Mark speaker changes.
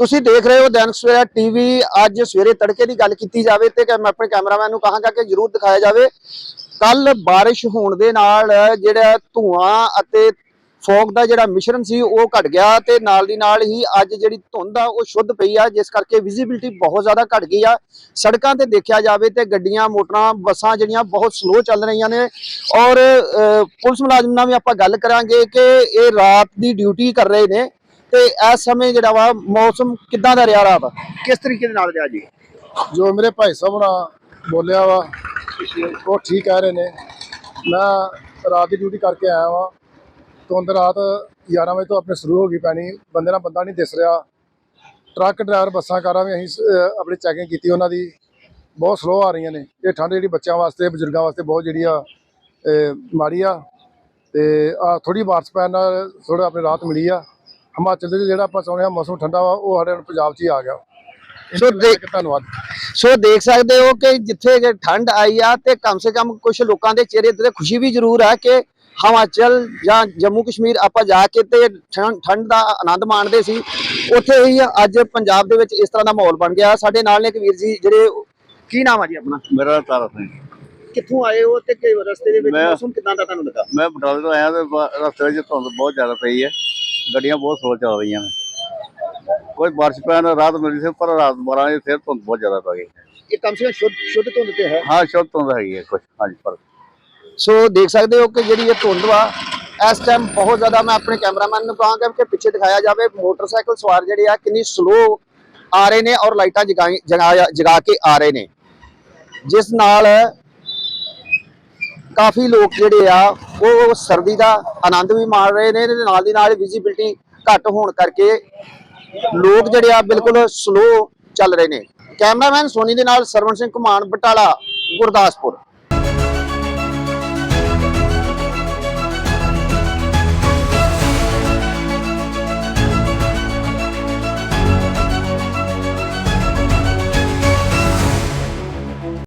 Speaker 1: ਤੁਸੀਂ ਦੇਖ ਰਹੇ ਹੋ ਦੈਨਿਕ ਸਵੇਰਾ ਟੀਵੀ। ਅੱਜ ਸਵੇਰੇ ਤੜਕੇ ਦੀ ਗੱਲ ਕੀਤੀ ਜਾਵੇ ਤੇ ਕਿ ਮੈਂ ਆਪਣੇ ਕੈਮਰਾਮੈਨ ਨੂੰ ਕਹਾਂਗਾ ਕਿ ਜਰੂਰ ਦਿਖਾਇਆ ਜਾਵੇ। ਕੱਲ ਬਾਰਿਸ਼ ਹੋਣ ਦੇ ਨਾਲ ਜਿਹੜਾ ਧੂਆਂ ਅਤੇ ਫੌਗ ਦਾ ਜਿਹੜਾ ਮਿਸ਼ਰਣ ਸੀ, ਉਹ ਘਟ ਗਿਆ ਤੇ ਨਾਲ ਦੀ ਨਾਲ ਹੀ ਅੱਜ ਜਿਹੜੀ ਧੁੰਦ ਆ, ਉਹ ਸ਼ੁੱਧ ਪਈ ਆ, ਜਿਸ ਕਰਕੇ ਵਿਜ਼ਿਬਿਲਟੀ ਬਹੁਤ ਜ਼ਿਆਦਾ ਘਟ ਗਈ ਆ। ਸੜਕਾਂ ਤੇ ਦੇਖਿਆ ਜਾਵੇ ਤੇ ਗੱਡੀਆਂ, ਮੋਟਰਾਂ, ਬੱਸਾਂ ਜਿਹੜੀਆਂ ਬਹੁਤ ਸਲੋ ਚੱਲ ਰਹੀਆਂ ਨੇ। ਔਰ ਪੁਲਿਸ ਮੁਲਾਜ਼ਮ ਨਾਲ ਵੀ ਆਪਾਂ ਗੱਲ ਕਰਾਂਗੇ ਕਿ ਇਹ ਰਾਤ ਦੀ ਡਿਊਟੀ ਕਰ ਰਹੇ ਨੇ। ਤੇ ਇਸ ਸਮੇਂ ਜਿਹੜਾ ਵਾ ਮੌਸਮ ਕਿੱਦਾਂ ਦਾ ਰਿਹਾ ਰਾਤ? ਕਿਸ ਤਰੀਕੇ ਦੇ ਨਾਲ ਰਿਹਾ ਜੀ?
Speaker 2: ਜੋ ਮੇਰੇ ਭਾਈ ਸਾਹਿਬ ਨਾਲ ਬੋਲਿਆ ਵਾ ਉਹ ਠੀਕ ਕਹਿ ਰਹੇ ਨੇ। ਮੈਂ ਰਾਤ ਦੀ ਡਿਊਟੀ ਕਰਕੇ ਆਇਆ ਵਾਂ। ਧੁੰਦ ਰਾਤ 11 ਵਜੇ ਤੋਂ ਆਪਣੇ ਸ਼ੁਰੂ ਹੋ ਗਈ ਪੈਣੀ। ਬੰਦੇ ਨਾਲ ਬੰਦਾ ਨਹੀਂ ਦਿਸ ਰਿਹਾ। ਟਰੱਕ ਡਰਾਈਵਰ ਬੱਸਾਂ ਕਾਰਾਂ ਵੀ ਅਸੀਂ ਆਪਣੀ ਚੈਕਿੰਗ ਕੀਤੀ ਉਹਨਾਂ ਦੀ। ਬਹੁਤ ਸਲੋ ਆ ਰਹੀਆਂ ਨੇ। ਇਹ ਠੰਡ ਜਿਹੜੀ ਬੱਚਿਆਂ ਵਾਸਤੇ ਬਜ਼ੁਰਗਾਂ ਵਾਸਤੇ ਬਹੁਤ ਜਿਹੜੀ ਆ ਮਾੜੀ ਆ। ਤੇ ਆ ਥੋੜੀ ਬਾਰਿਸ਼ ਪੈਣ ਨਾਲ ਥੋੜਾ ਆਪਣੀ ਰਾਹਤ ਮਿਲੀ ਆ। ਹਿਮਾਚਲ ਦੇ ਜਿਹੜਾ ਆਪਾਂ ਚਾਹੁੰਦੇ ਹਾਂ ਮੌਸਮ ਠੰਡਾ ਵਾ ਉਹ ਸਾਡੇ ਪੰਜਾਬ 'ਚ ਹੀ ਆ ਗਿਆ।
Speaker 1: ਸੋ
Speaker 2: ਸੋ
Speaker 1: ਦੇ-
Speaker 2: ਧੰਨਵਾਦ।
Speaker 1: ਸੋ ਦੇਖ ਸਕਦੇ ਹੋ ਕਿ ਜਿੱਥੇ ਕਿ ਠੰਡ ਆਈ ਆ ਤੇ ਕਮ ਸੇ ਕਮ ਕੁਝ ਲੋਕਾਂ ਦੇ ਚਿਹਰੇ ਤੇ ਖੁਸ਼ੀ ਵੀ ਜ਼ਰੂਰ ਹੈ ਕਿ ਹਿਮਾਚਲ ਜਾਂ ਜੰਮੂ ਕਸ਼ਮੀਰ ਆਪਾਂ ਜਾ ਕੇ ਤੇ ਠੰਡ ਦਾ ਆਨੰਦ ਮਾਣਦੇ ਸੀ। ਉੱਥੇ ਹੀ ਅੱਜ ਪੰਜਾਬ ਦੇ ਵਿੱਚ ਇਸ ਤਰ੍ਹਾਂ ਦਾ ਮਾਹੌਲ ਬਣ ਗਿਆ। ਸਾਡੇ ਨਾਲ ਨੇ ਇੱਕ ਵੀਰ ਜੀ ਜਿਹੜੇ ਕੀ ਨਾਮ ਆ ਜੀ ਆਪਣਾ?
Speaker 3: ਮੇਰਾ ਨਾਂ ਤਾਰਾ ਸਿੰਘ।
Speaker 1: ਕਿੱਥੋਂ ਆਏ ਹੋ ਤੇ ਕਿ ਰਸਤੇ ਦੇ ਵਿੱਚ ਮੌਸਮ ਕਿਦਾਂ ਦਾ ਤੁਹਾਨੂੰ ਲੱਗਾ?
Speaker 3: ਮੈਂ ਬਟਾਲੇ ਤੋਂ ਆਇਆ ਤੇ ਰਸਤੇ ਵਿੱਚ ਧੁੰਦ ਬਹੁਤ ਜ਼ਿਆਦਾ ਪਈ ਹੈ। ਗੱਡੀਆਂ ਬਹੁਤ ਸਲੋ ਚੱਲ ਰਹੀਆਂ ਨੇ। ਕੋਈ ਬਾਰਿਸ਼ ਪੈਣ ਨਾਲ ਰਾਤ ਮਿਲੀ ਸੀ ਪਰ ਰਾਤ 12 ਵਜੇ ਫਿਰ ਧੁੰਦ ਬਹੁਤ ਜ਼ਿਆਦਾ ਪੈ ਗਈ।
Speaker 1: ਇਹ ਕਮ ਸੇ ਕਮ ਸ਼ੁੱਧ ਸ਼ੁੱਧ ਧੁੰਦ ਤੇ ਹੈ?
Speaker 3: ਹਾਂ ਸ਼ੁੱਧ ਧੁੰਦ ਹੈਗੀ ਹੈ ਕੁਝ ਹਾਂਜੀ ਪਰ
Speaker 1: ਸੋ ਦੇਖ ਸਕਦੇ ਹੋ ਕਿ ਜਿਹੜੀ ਇਹ ਧੁੰਦ ਵਾ ਇਸ ਟਾਈਮ ਬਹੁਤ ਜ਼ਿਆਦਾ ਮੈਂ ਆਪਣੇ ਕੈਮਰਾਮੈਨ ਨੂੰ ਕਹਾਂਗਾ ਕਿ ਪਿੱਛੇ ਦਿਖਾਇਆ ਜਾਵੇ ਮੋਟਰਸਾਈਕਲ ਸਵਾਰ ਜਿਹੜੇ ਆ ਕਿੰਨੀ ਸਲੋ ਆ ਰਹੇ ਨੇ ਔਰ ਲਾਈਟਾਂ ਜਗਾ ਕੇ ਆ ਰਹੇ ਨੇ। ਜਿਸ ਨਾਲ ਕਾਫੀ ਲੋਕ ਜਿਹੜੇ ਆ ਉਹ ਸਰਦੀ ਦਾ ਆਨੰਦ ਵੀ ਮਾਣ ਰਹੇ ਨੇ ਤੇ ਨਾਲ ਦੀ ਨਾਲ ਵਿਜ਼ਿਬਿਲਟੀ ਘੱਟ ਹੋਣ ਕਰਕੇ ਲੋਕ ਜਿਹੜੇ ਆ ਬਿਲਕੁਲ ਸਲੋ ਚੱਲ ਰਹੇ ਨੇ। ਕੈਮਰਾਮੈਨ ਸੋਨੀ ਦੇ ਨਾਲ ਸਰਵਣ ਸਿੰਘ ਘੁਮਾਣ, ਬਟਾਲਾ, ਗੁਰਦਾਸਪੁਰ।